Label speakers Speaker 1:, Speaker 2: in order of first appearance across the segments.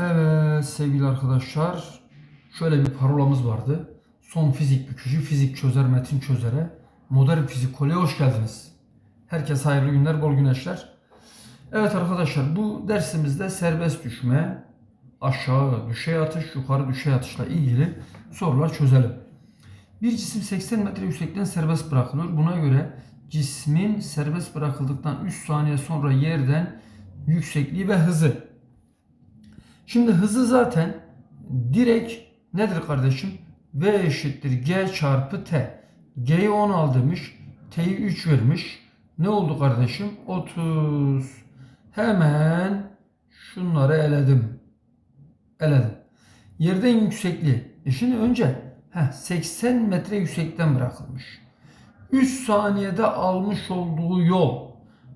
Speaker 1: Evet sevgili arkadaşlar. Şöyle bir parolamız vardı. Son fizik bükücü, fizik çözer, metin çözere. Modern fizik kolye hoş geldiniz. Herkese hayırlı günler, bol güneşler. Evet arkadaşlar bu dersimizde serbest düşme, aşağı düşey atış, yukarı düşey atışla ilgili sorular çözelim. Bir cisim 80 metre yüksekten serbest bırakılıyor. Buna göre cismin serbest bırakıldıktan 3 saniye sonra yerden yüksekliği ve hızı. Şimdi hızı zaten direkt nedir kardeşim? V eşittir G çarpı T. G'yi 10 al demiş. T'yi 3 vermiş. Ne oldu kardeşim? 30. Hemen şunları eledim. Eledim. Yerden yüksekliği. E şimdi önce heh, 80 metre yüksekten bırakılmış. 3 saniyede almış olduğu yol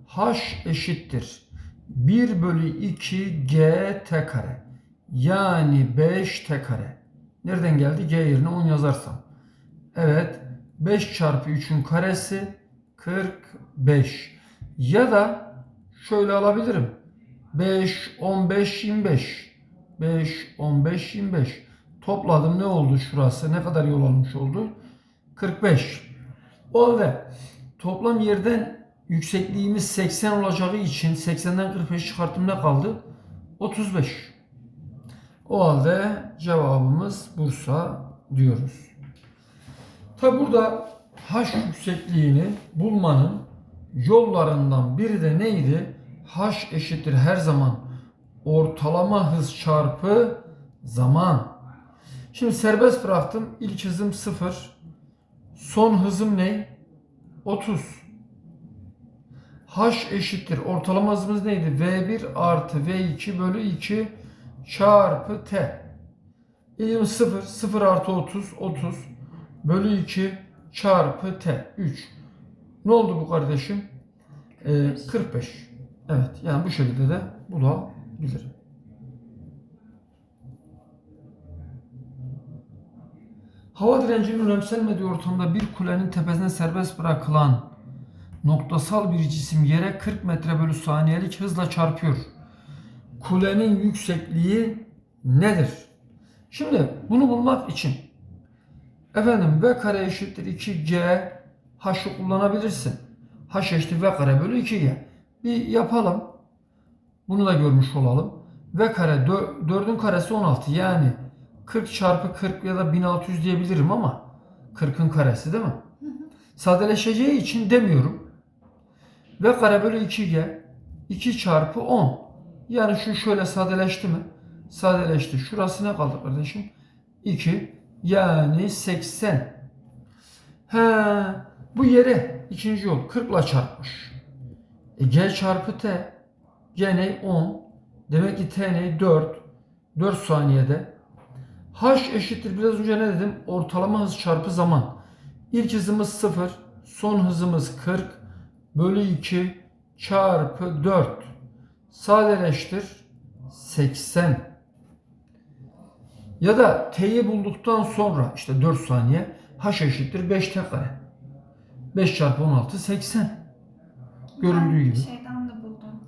Speaker 1: h eşittir 1 bölü 2 g t kare. Yani 5 t kare. Nereden geldi? G yerine 10 yazarsam. Evet. 5 çarpı 3'ün karesi 45. Ya da şöyle alabilirim. 5, 15, 25. 5, 15, 25. Topladım ne oldu şurası? Ne kadar yol almış oldu? 45. O halde toplam yerden yüksekliğimiz 80 olacağı için 80'den 45 çıkarttım ne kaldı? 35. O halde cevabımız Bursa diyoruz. Tabi burada h yüksekliğini bulmanın yollarından biri de neydi? h eşittir her zaman ortalama hız çarpı zaman. Şimdi serbest bıraktım. İlk hızım 0. Son hızım ne? 30. H eşittir. Ortalama hızımız neydi? V1 artı V2 bölü 2 çarpı T. İlim 0. 0 artı 30. 30 bölü 2 çarpı T. 3. Ne oldu bu kardeşim? Ee, 45. Evet. Yani bu şekilde de bulabilirim. Hava direncinin önemsenmediği ortamda bir kulenin tepesine serbest bırakılan noktasal bir cisim yere 40 metre bölü saniyelik hızla çarpıyor. Kulenin yüksekliği nedir? Şimdi bunu bulmak için efendim v kare eşittir 2g h'ı kullanabilirsin. h eşittir v kare bölü 2g. Bir yapalım. Bunu da görmüş olalım. v kare 4'ün karesi 16 yani 40 çarpı 40 ya da 1600 diyebilirim ama 40'ın karesi değil mi? Sadeleşeceği için demiyorum. V kare bölü 2G 2 çarpı 10. Yani şu şöyle sadeleşti mi? Sadeleşti. Şurası ne kaldı kardeşim? 2 yani 80. He, bu yere ikinci yol 40 ile çarpmış. E, G çarpı T G ne? 10. Demek ki T ne? 4. 4 saniyede H eşittir biraz önce ne dedim? Ortalama hız çarpı zaman. İlk hızımız 0, son hızımız 40 bölü 2 çarpı 4. Sadeleştir 80. Ya da t'yi bulduktan sonra işte 4 saniye h eşittir 5 t kare. 5 çarpı 16 80. Görüldüğü
Speaker 2: Ben
Speaker 1: gibi.
Speaker 2: şeyden de buldum.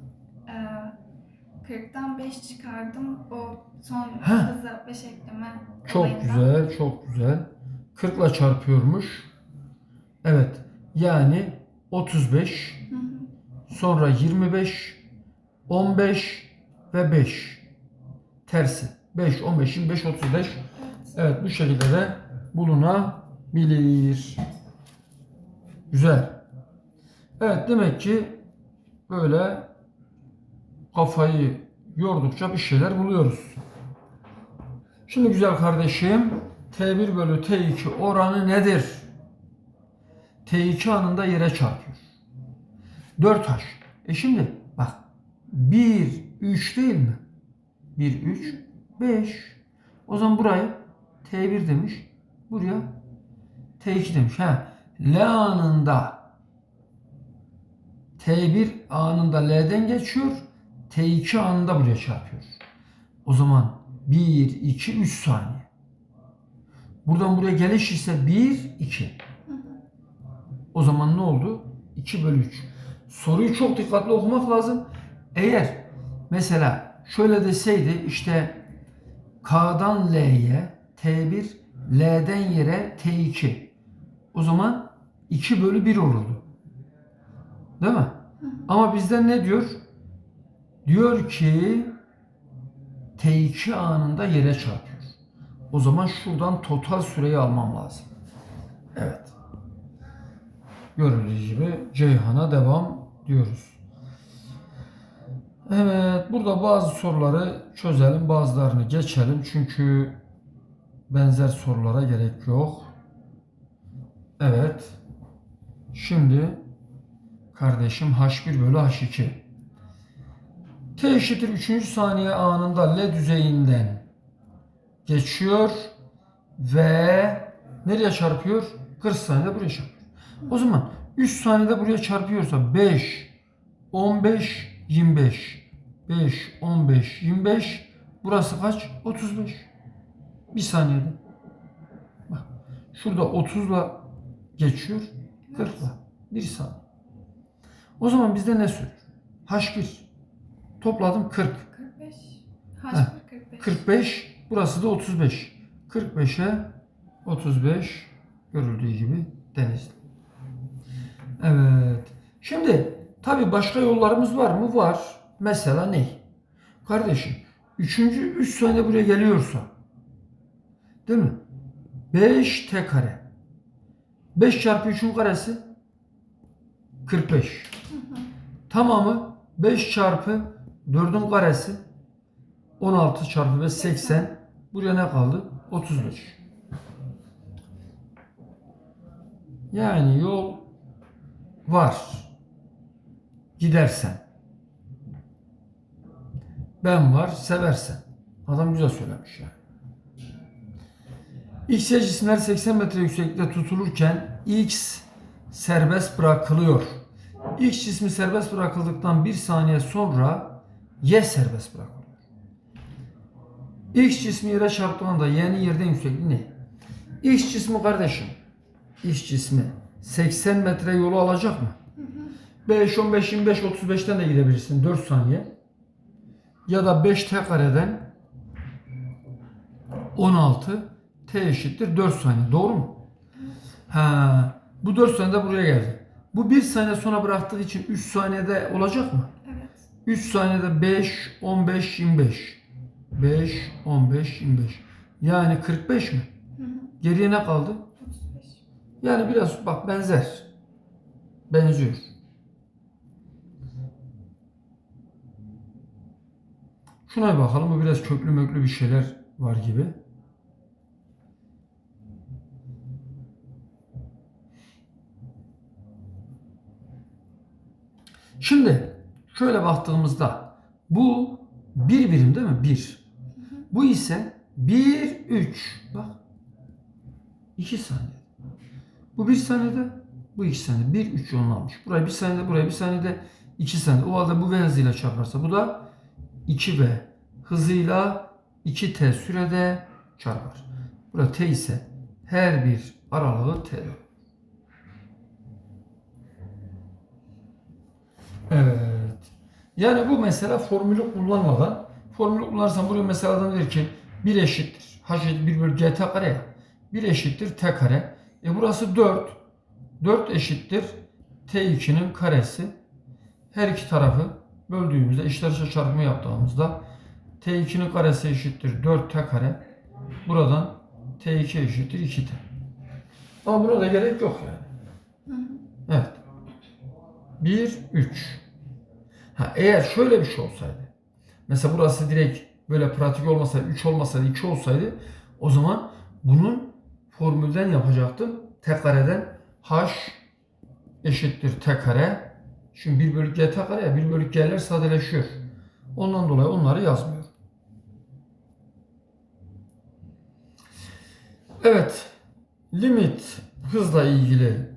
Speaker 2: Ee, 40'tan 5 çıkardım. O son hıza 5 ekleme
Speaker 1: Çok
Speaker 2: olayından.
Speaker 1: güzel, çok güzel. 40 ile çarpıyormuş. Evet. Yani 35,
Speaker 2: Hı hı.
Speaker 1: sonra 25, 15 ve 5. Tersi. 5, 15, 25, 35.
Speaker 2: Evet.
Speaker 1: Evet bu şekilde de bulunabilir. Güzel. Evet demek ki böyle kafayı yordukça bir şeyler buluyoruz. Şimdi güzel kardeşim T1 bölü T2 oranı nedir? T2 anında yere çarpıyor. 4H. E şimdi bak 1, 3 değil mi? 1, 3, 5. O zaman burayı T1 demiş. Buraya T2 demiş. Ha, L anında T1 anında L'den geçiyor. T2 anında buraya çarpıyor. O zaman 1, 2, 3 saniye. Buradan buraya geliş ise 1, 2. O zaman ne oldu? 2 bölü 3. Soruyu çok dikkatli okumak lazım. Eğer mesela şöyle deseydi işte K'dan L'ye T1, L'den yere T2. O zaman 2 bölü 1 olurdu. Değil mi? Ama bizden ne diyor? Diyor ki T2 anında yere çarpıyor. O zaman şuradan total süreyi almam lazım. Evet. Görüldüğü gibi Ceyhan'a devam diyoruz. Evet, burada bazı soruları çözelim, bazılarını geçelim. Çünkü benzer sorulara gerek yok. Evet. Şimdi kardeşim H1 bölü H2. T eşittir 3. saniye anında L düzeyinden geçiyor ve nereye çarpıyor? 40 saniyede buraya çarpıyor. O zaman 3 saniyede buraya çarpıyorsa 5, 15, 25. 5, 15, 25. Burası kaç? 35. Bir saniyede. Bak. Şurada 30'la geçiyor. 40'la. Bir saniye. O zaman bizde ne söylüyor? H1. Topladım 40.
Speaker 2: 45.
Speaker 1: Heh.
Speaker 2: H1 45.
Speaker 1: 45. Burası da 35. 45'e 35 görüldüğü gibi Denizli. Evet. Şimdi tabi başka yollarımız var mı? Var. Mesela ne? Kardeşim, üçüncü, üç saniye buraya geliyorsa değil mi? 5 t kare. 5 çarpı 3'ün karesi 45. Tamamı 5 çarpı 4'ün karesi 16 çarpı 5 80. Buraya ne kaldı? 35. Yani yol var. Gidersen. Ben var, seversen. Adam güzel söylemiş yani. X cisimler 80 metre yükseklikte tutulurken X serbest bırakılıyor. X cismi serbest bırakıldıktan bir saniye sonra Y serbest bırakılıyor. X cismi yere çarptığında Y'nin yerden yüksekliği ne? X cismi kardeşim. X cismi 80 metre yolu alacak mı? 5, 15, 25, 35'ten de gidebilirsin 4 saniye. Ya da 5 t kareden 16 t eşittir 4 saniye. Doğru mu? Ha, bu 4 saniyede buraya geldi. Bu 1 saniye sonra bıraktığı için 3 saniyede olacak mı?
Speaker 2: Evet.
Speaker 1: 3 saniyede 5, 15, 25. 5, 15, 25. Yani 45 mi?
Speaker 2: Hı hı.
Speaker 1: Geriye ne kaldı?
Speaker 2: 35.
Speaker 1: Yani biraz bak benzer. Benziyor. Şuna bir bakalım. Bu biraz köklü möklü bir şeyler var gibi. Şimdi şöyle baktığımızda bu bir birim değil mi? Bir. Bu ise bir üç. Bak. iki saniye. Bu bir saniyede, bu iki saniyede. Bir, üç yolunu almış. Burayı bir saniyede, burayı bir saniyede, iki saniyede. O halde bu V hızıyla çarparsa bu da 2V hızıyla 2T sürede çarpar. Burada T ise her bir aralığı T. Evet. Yani bu mesela formülü kullanmadan formülü kullanırsan buraya mesela adam der ki 1 eşittir. H eşittir 1 bölü GT kare ya. 1 eşittir T kare. E burası 4. 4 eşittir T2'nin karesi. Her iki tarafı böldüğümüzde eşit açı çarpımı yaptığımızda T2'nin karesi eşittir 4T kare. Buradan T2 eşittir 2T. Ama buna da gerek yok yani. Evet. 1, 3. Ha, eğer şöyle bir şey olsaydı. Mesela burası direkt böyle pratik olmasaydı, 3 olmasaydı, 2 olsaydı o zaman bunun formülden yapacaktım. T kareden H eşittir T kare. Şimdi 1 bölü G T kare ya 1 bölü G'ler sadeleşiyor. Ondan dolayı onları yazmıyorum. Evet. Limit hızla ilgili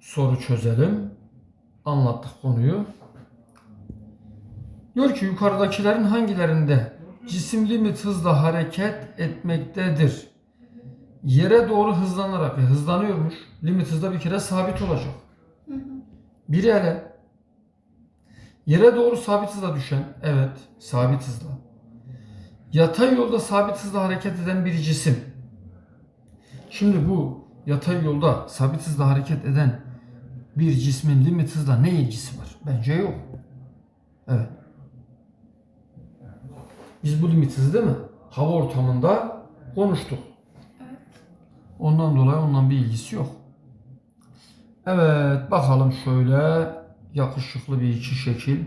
Speaker 1: soru çözelim. Anlattık konuyu. Diyor ki yukarıdakilerin hangilerinde cisim limit hızla hareket etmektedir? Yere doğru hızlanarak ve hızlanıyormuş. Limit hızda bir kere sabit olacak.
Speaker 2: Hı hı.
Speaker 1: Biri ele. Yere doğru sabit hızla düşen. Evet, sabit hızla. Yatay yolda sabit hızla hareket eden bir cisim. Şimdi bu yatay yolda sabit hızla hareket eden bir cismin limit hızla ne ilgisi var? Bence yok. Evet. Biz bu limit hızı değil mi? Hava ortamında konuştuk. Ondan dolayı ondan bir ilgisi yok. Evet bakalım şöyle yakışıklı bir iki şekil.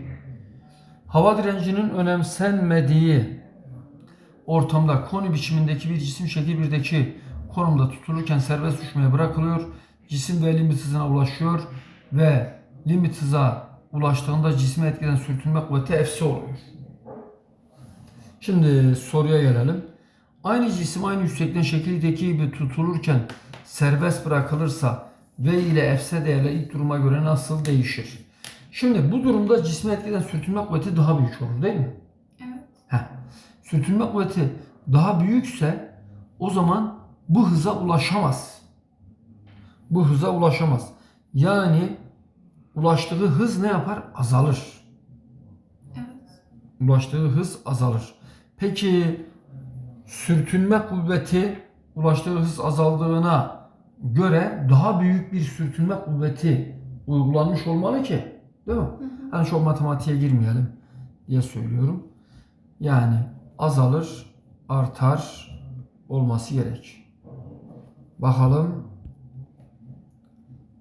Speaker 1: Hava direncinin önemsenmediği ortamda koni biçimindeki bir cisim şekil 1'deki konumda tutulurken serbest uçmaya bırakılıyor. Cisim ve limit hızına ulaşıyor ve limit hıza ulaştığında cisme etkiden sürtünme kuvveti Fc oluyor. Şimdi soruya gelelim. Aynı cisim aynı yüksekten şekildeki gibi tutulurken serbest bırakılırsa V ile Fs değerleri ilk duruma göre nasıl değişir? Şimdi bu durumda cisme etkiden sürtünme kuvveti daha büyük olur değil mi?
Speaker 2: Evet.
Speaker 1: Heh. Sürtünme kuvveti daha büyükse o zaman bu hıza ulaşamaz. Bu hıza ulaşamaz. Yani ulaştığı hız ne yapar? Azalır.
Speaker 2: Evet.
Speaker 1: Ulaştığı hız azalır. Peki sürtünme kuvveti ulaştığı hız azaldığına göre daha büyük bir sürtünme kuvveti uygulanmış olmalı ki. Değil mi? Hani çok matematiğe girmeyelim diye söylüyorum. Yani azalır, artar olması gerek. Bakalım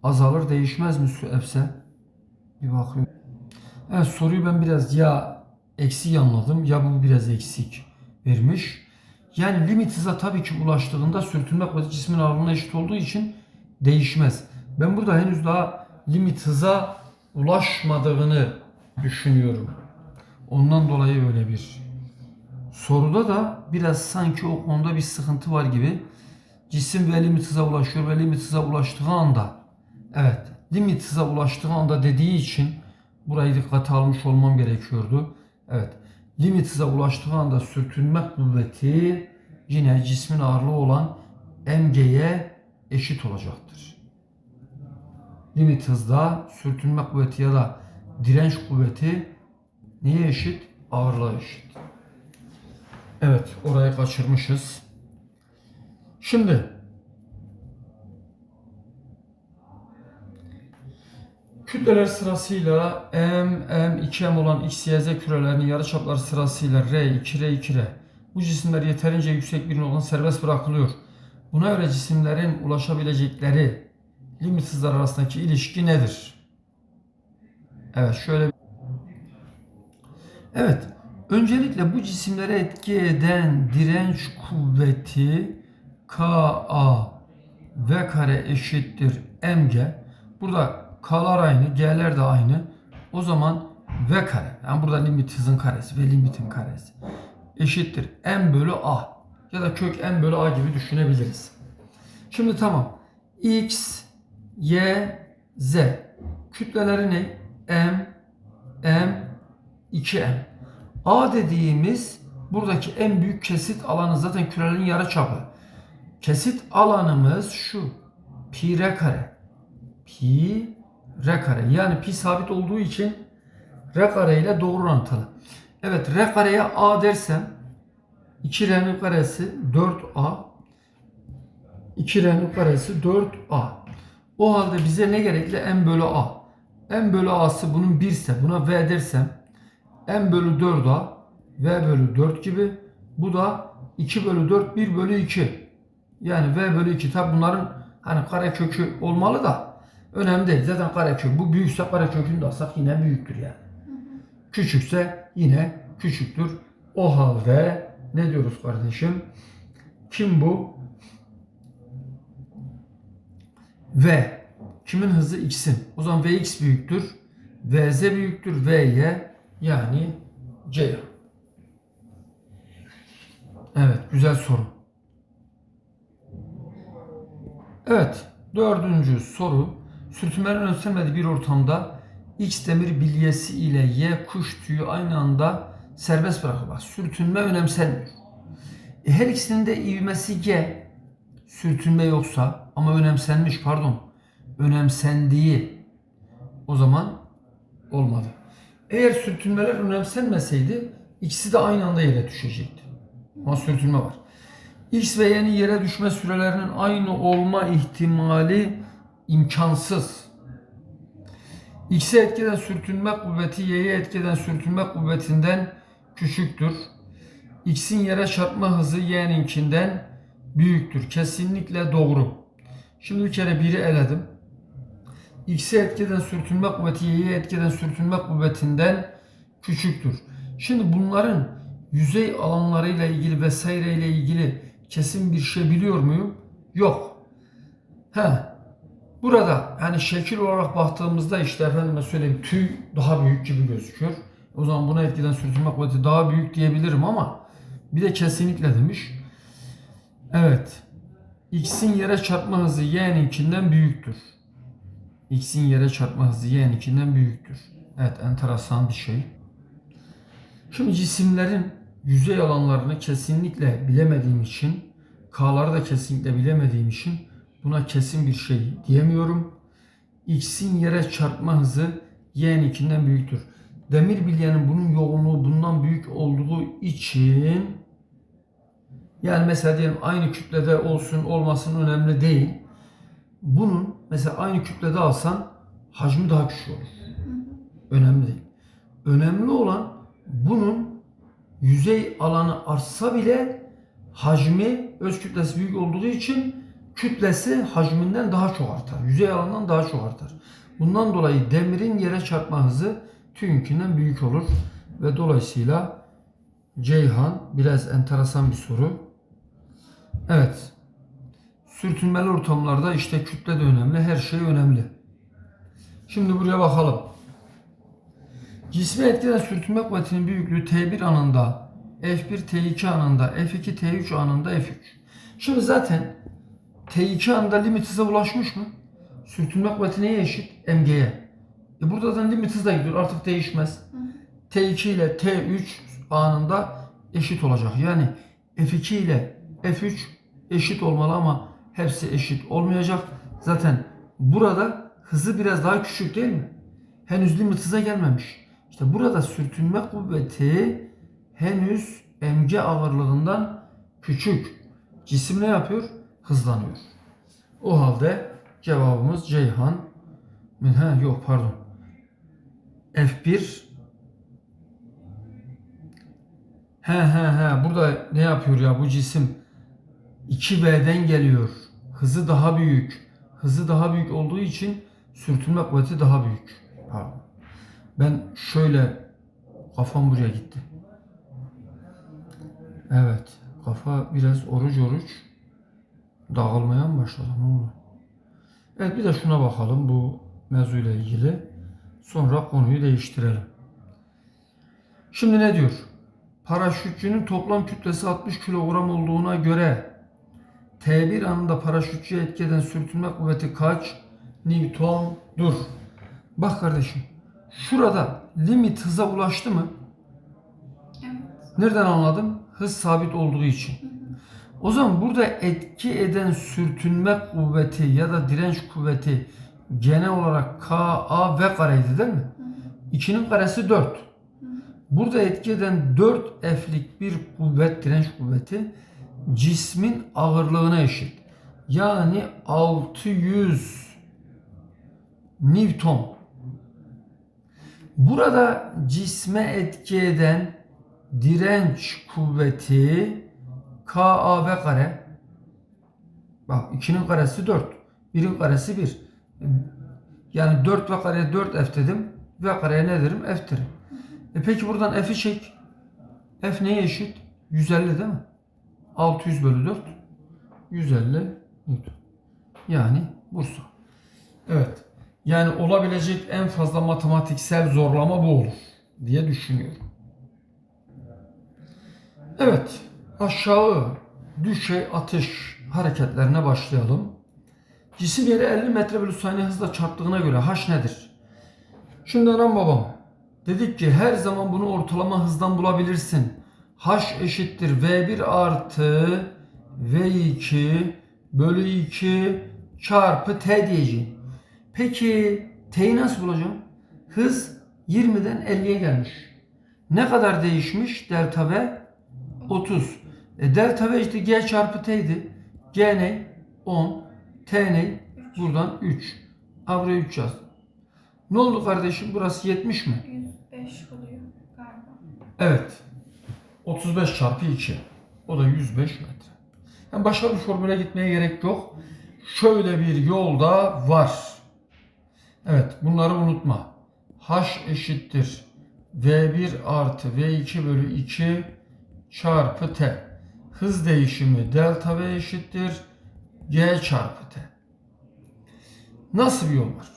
Speaker 1: azalır değişmez mi su efse? Bir bakıyorum. Evet soruyu ben biraz ya eksik anladım ya bu biraz eksik vermiş. Yani limit hıza tabii ki ulaştığında sürtünme kuvveti cismin ağırlığına eşit olduğu için değişmez. Ben burada henüz daha limit hıza ulaşmadığını düşünüyorum. Ondan dolayı öyle bir soruda da biraz sanki o konuda bir sıkıntı var gibi. Cisim ve limit hıza ulaşıyor ve limit hıza ulaştığı anda evet limit hıza ulaştığı anda dediği için burayı dikkate almış olmam gerekiyordu. Evet limit hıza ulaştığı anda sürtünme kuvveti yine cismin ağırlığı olan mg'ye eşit olacaktır. Limit hızda sürtünme kuvveti ya da direnç kuvveti neye eşit? Ağırlığa eşit. Evet, orayı kaçırmışız. Şimdi kütleler sırasıyla M, M, 2M olan X, Y, kürelerinin yarıçapları sırasıyla R, 2, R, 2, R. Bu cisimler yeterince yüksek bir noktadan serbest bırakılıyor. Buna göre cisimlerin ulaşabilecekleri limit hızlar arasındaki ilişki nedir? Evet şöyle Evet. Öncelikle bu cisimlere etki eden direnç kuvveti Ka V kare eşittir mg. Burada K'lar aynı, G'ler de aynı. O zaman V kare, yani burada limit hızın karesi ve limitin karesi eşittir m bölü a ya da kök m bölü a gibi düşünebiliriz. Şimdi tamam. X, Y, Z. Kütleleri ne? M, M, 2M. A dediğimiz buradaki en büyük kesit alanı zaten kürelerin yarı çapı. Kesit alanımız şu. Pi r kare. Pi r kare. Yani pi sabit olduğu için r kare ile doğru orantılı. Evet r kareye a dersem 2r'nin karesi 4a 2r'nin karesi 4a. O halde bize ne gerekli? m bölü a. m bölü a'sı bunun 1 ise buna v dersem m bölü 4a v bölü 4 gibi. Bu da 2 bölü 4 1 bölü 2. Yani v bölü 2. Tabi bunların hani kare kökü olmalı da önemli değil. Zaten kare kök. Bu büyükse kare kökünü de alsak yine büyüktür yani. Küçükse yine küçüktür. O halde ne diyoruz kardeşim? Kim bu? V. Kimin hızı x'in? O zaman Vx büyüktür. Vz büyüktür. Vy yani C. Evet güzel soru. Evet dördüncü soru. Sürtünmenin önemsenmediği bir ortamda X demir bilyesi ile Y kuş tüyü aynı anda serbest bırakılır. Bak sürtünme önemsenmiyor. E, her ikisinin de ivmesi G. Sürtünme yoksa ama önemsenmiş pardon. Önemsendiği o zaman olmadı. Eğer sürtünmeler önemsenmeseydi ikisi de aynı anda yere düşecekti. Ama sürtünme var. X ve Y'nin yere düşme sürelerinin aynı olma ihtimali imkansız. X'e etkeden sürtünme kuvveti Y'ye etkeden sürtünme kuvvetinden küçüktür. X'in yere çarpma hızı Y'ninkinden büyüktür. Kesinlikle doğru. Şimdi bir kere biri eledim. X'e etkeden sürtünme kuvveti Y'ye etkeden sürtünme kuvvetinden küçüktür. Şimdi bunların yüzey alanlarıyla ilgili vesaireyle ilgili kesin bir şey biliyor muyum? Yok. He. Burada yani şekil olarak baktığımızda işte efendime söyleyeyim tüy daha büyük gibi gözüküyor. O zaman buna etkiden sürtünme kuvveti daha büyük diyebilirim ama bir de kesinlikle demiş. Evet. X'in yere çarpma hızı Y'ninkinden büyüktür. X'in yere çarpma hızı Y'ninkinden büyüktür. Evet enteresan bir şey. Şimdi cisimlerin yüzey alanlarını kesinlikle bilemediğim için, K'ları da kesinlikle bilemediğim için buna kesin bir şey diyemiyorum. X'in yere çarpma hızı Y'ninkinden büyüktür. Demir bilyenin bunun yoğunluğu bundan büyük olduğu için yani mesela diyelim aynı kütlede olsun olmasın önemli değil. Bunun mesela aynı kütlede alsan hacmi daha küçük olur. Önemli değil. Önemli olan bunun yüzey alanı artsa bile hacmi öz kütlesi büyük olduğu için kütlesi hacminden daha çok artar. Yüzey alanından daha çok artar. Bundan dolayı demirin yere çarpma hızı tüyünkinden büyük olur ve dolayısıyla Ceyhan biraz enteresan bir soru. Evet. Sürtünmeli ortamlarda işte kütle de önemli, her şey önemli. Şimdi buraya bakalım. Cisme etkilen sürtünme kuvvetinin büyüklüğü T1 anında, F1 T2 anında, F2 T3 anında F3. Şimdi zaten T2 anında limit hıza ulaşmış mı? Sürtünme kuvveti neye eşit? MG'ye. E burada da limit hız da gidiyor artık değişmez. T2 ile T3 anında eşit olacak. Yani F2 ile F3 eşit olmalı ama hepsi eşit olmayacak. Zaten burada hızı biraz daha küçük değil mi? Henüz limit hıza gelmemiş. İşte burada sürtünme kuvveti henüz mg ağırlığından küçük. Cisim ne yapıyor? Hızlanıyor. O halde cevabımız Ceyhan. Ha, yok pardon. F1 He he he burada ne yapıyor ya bu cisim 2V'den geliyor. Hızı daha büyük. Hızı daha büyük olduğu için sürtünme kuvveti daha büyük. Pardon. Ben şöyle kafam buraya gitti. Evet. Kafa biraz oruç oruç dağılmaya mı başladı? Ne oldu? Evet bir de şuna bakalım bu mevzuyla ilgili. Sonra konuyu değiştirelim. Şimdi ne diyor? Paraşütçünün toplam kütlesi 60 kilogram olduğuna göre T1 anında paraşütçüye etki eden sürtünme kuvveti kaç Newton'dur? Bak kardeşim. Şurada limit hıza ulaştı mı?
Speaker 2: Evet.
Speaker 1: Nereden anladım? Hız sabit olduğu için. O zaman burada etki eden sürtünme kuvveti ya da direnç kuvveti genel olarak K, A, V kareydi değil mi? 2'nin karesi 4. Burada etki eden 4 F'lik bir kuvvet, direnç kuvveti cismin ağırlığına eşit. Yani 600 Newton. Burada cisme etki eden direnç kuvveti KAV kare. Bak 2'nin karesi 4. 1'in karesi 1. Yani 4 ve kareye 4 F dedim. V kareye ne derim? F derim. E peki buradan F'i çek. F neye eşit? 150 değil mi? 600 bölü 4. 150 Newton. Yani Bursa. Evet. Yani olabilecek en fazla matematiksel zorlama bu olur diye düşünüyorum. Evet. Aşağı düşey atış hareketlerine başlayalım. Cisim yere 50 metre bölü saniye hızla çarptığına göre h nedir? Şimdi anam babam dedik ki her zaman bunu ortalama hızdan bulabilirsin. h eşittir v1 artı v2 bölü 2 çarpı t diyeceğim. Peki t'yi nasıl bulacağım? Hız 20'den 50'ye gelmiş. Ne kadar değişmiş? Delta v 30. E delta V işte G çarpı T'ydi. G ne? 10. T ne? Buradan 3. Ha buraya 3 yazdım. Ne oldu kardeşim? Burası 70 mi?
Speaker 2: 105 oluyor galiba.
Speaker 1: Evet. 35 çarpı 2. O da 105 metre. Yani başka bir formüle gitmeye gerek yok. Şöyle bir yolda var. Evet bunları unutma. H eşittir V1 artı V2 bölü 2 çarpı T. Hız değişimi delta V eşittir G çarpı T. Nasıl bir yol var?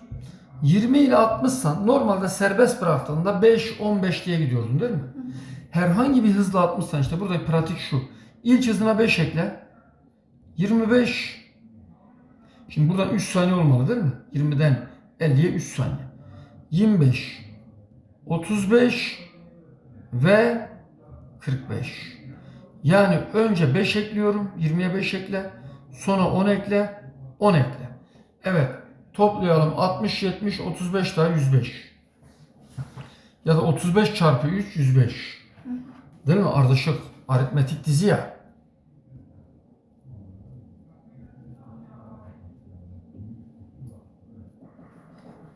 Speaker 1: 20 ile 60 san normalde serbest bıraktığında 5-15 diye gidiyordun değil mi? Herhangi bir hızla 60 san işte burada pratik şu. İlk hızına 5 ekle. 25. Şimdi buradan 3 saniye olmalı değil mi? 20'den 50'ye 3 saniye. 25. 35 ve 45. Yani önce 5 ekliyorum. 20'ye 5 ekle. Sonra 10 ekle. 10 ekle. Evet. Toplayalım. 60, 70, 35 daha 105. Ya da 35 çarpı 3 105. Değil mi? Ardışık. Aritmetik dizi ya.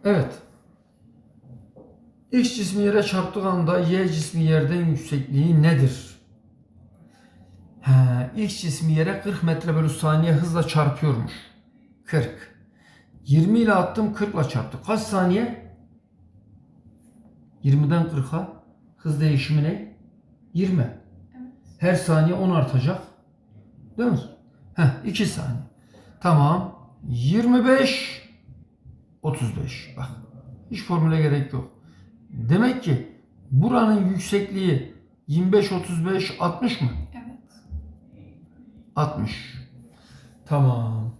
Speaker 1: Evet. X cismi yere çarptığı anda Y cismi yerden yüksekliği nedir? He, X cismi yere 40 metre bölü saniye hızla çarpıyormuş. 40. 20 ile attım 40 ile çarptı. Kaç saniye? 20'den 40'a hız değişimi ne? 20.
Speaker 2: Evet.
Speaker 1: Her saniye 10 artacak. Değil mi? Heh 2 saniye. Tamam. 25 35. Bak. Hiç formüle gerek yok. Demek ki buranın yüksekliği 25 35 60 mı?
Speaker 2: Evet.
Speaker 1: 60. Tamam.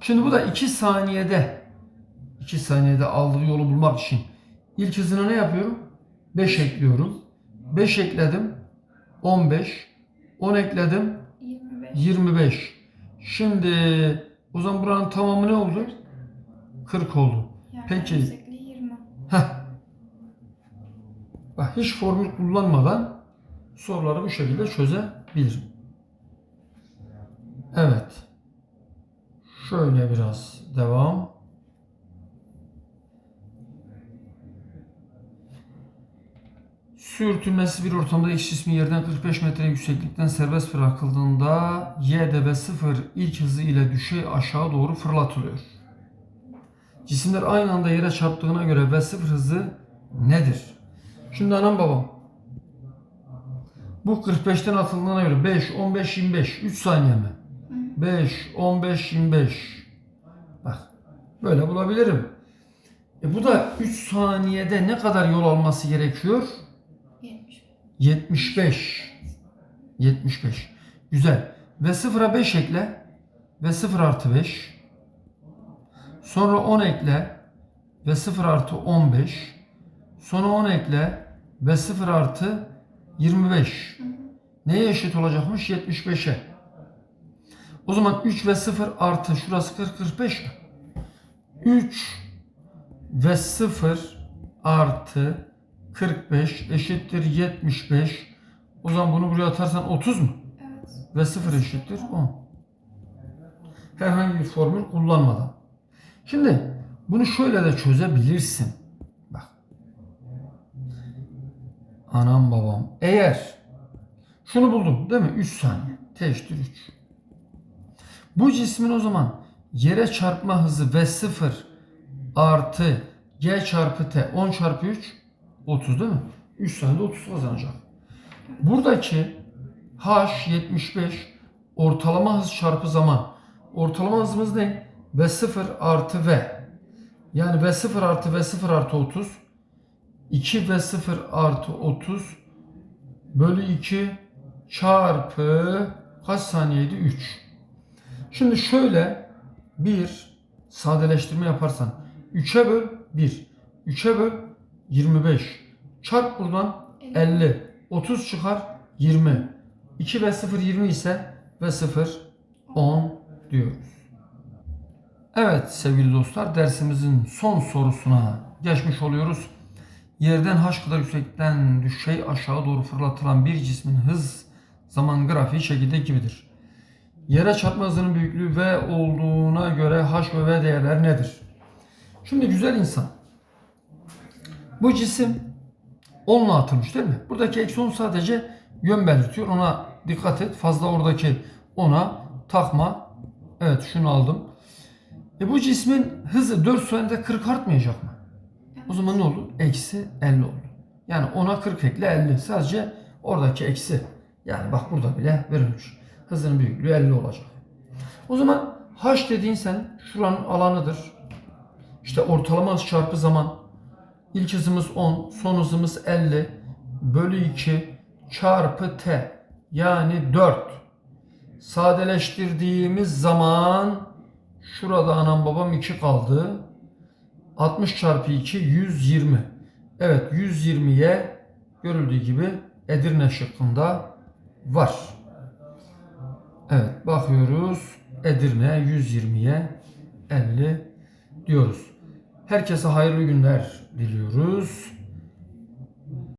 Speaker 1: Şimdi bu da 2 saniyede 2 saniyede aldığı yolu bulmak için ilk hızına ne yapıyorum? 5 ekliyorum. 5 ekledim. 15. 10 ekledim.
Speaker 2: 25.
Speaker 1: 25. Şimdi o zaman buranın tamamı ne oldu? 40 oldu.
Speaker 2: Yani
Speaker 1: Peki.
Speaker 2: yüksekliği 20.
Speaker 1: Heh. Bak hiç formül kullanmadan soruları bu şekilde çözebilirim. Evet. Şöyle biraz devam. Sürtünmesiz bir ortamda X cismi yerden 45 metre yükseklikten serbest bırakıldığında Y de ve 0 ilk hızı ile düşey aşağı doğru fırlatılıyor. Cisimler aynı anda yere çarptığına göre V0 hızı nedir? Şimdi anam babam. Bu 45'ten atıldığına göre 5, 15, 25. 3 saniye mi? 5, 15, 25. Bak böyle bulabilirim. E bu da 3 saniyede ne kadar yol alması gerekiyor?
Speaker 2: 70.
Speaker 1: 75. 75. Güzel. Ve sıfıra 5 ekle. Ve 0 artı 5. Sonra 10 ekle. Ve 0 artı 15. Sonra 10 ekle. Ve 0 artı 25. Neye eşit olacakmış? 75'e. O zaman 3 ve 0 artı şurası 40 45 mi? 3 ve 0 artı 45 eşittir 75. O zaman bunu buraya atarsan 30 mu?
Speaker 2: Evet.
Speaker 1: Ve 0 eşittir 10. Herhangi bir formül kullanmadan. Şimdi bunu şöyle de çözebilirsin. Bak. Anam babam. Eğer şunu buldum değil mi? 3 saniye. T eşittir 3. Bu cismin o zaman yere çarpma hızı V0 artı G çarpı T 10 çarpı 3 30 değil mi? 3 saniyede 30 kazanacak. Buradaki H 75 ortalama hız çarpı zaman. Ortalama hızımız ne? V0 artı V. Yani V0 artı V0 artı 30. 2 V0 artı 30 bölü 2 çarpı kaç saniyeydi? 3. Şimdi şöyle bir sadeleştirme yaparsan 3'e böl 1. 3'e böl 25. Çarp buradan 50. 30 çıkar 20. 2 ve 0 20 ise ve 0 10 diyoruz. Evet sevgili dostlar dersimizin son sorusuna geçmiş oluyoruz. Yerden h kadar yüksekten düşey aşağı doğru fırlatılan bir cismin hız Zaman grafiği şekilde gibidir. Yere çarpma hızının büyüklüğü V olduğuna göre H ve V değerler nedir? Şimdi güzel insan. Bu cisim 10'la atılmış değil mi? Buradaki eksi 10 sadece yön belirtiyor. Ona dikkat et. Fazla oradaki 10'a takma. Evet şunu aldım. E bu cismin hızı 4 saniyede 40 artmayacak mı? O zaman ne olur? Eksi 50 oldu. Yani 10'a 40 ekle 50. Sadece oradaki eksi. Yani bak burada bile verilmiş. Hızının büyüklüğü 50 olacak. O zaman h dediğin sen şuranın alanıdır. İşte ortalama hız çarpı zaman. İlk hızımız 10, son hızımız 50 bölü 2 çarpı t yani 4. Sadeleştirdiğimiz zaman şurada anam babam 2 kaldı. 60 çarpı 2 120. Evet 120'ye görüldüğü gibi Edirne şıkkında var. Evet bakıyoruz Edirne 120'ye 50 diyoruz. Herkese hayırlı günler diliyoruz.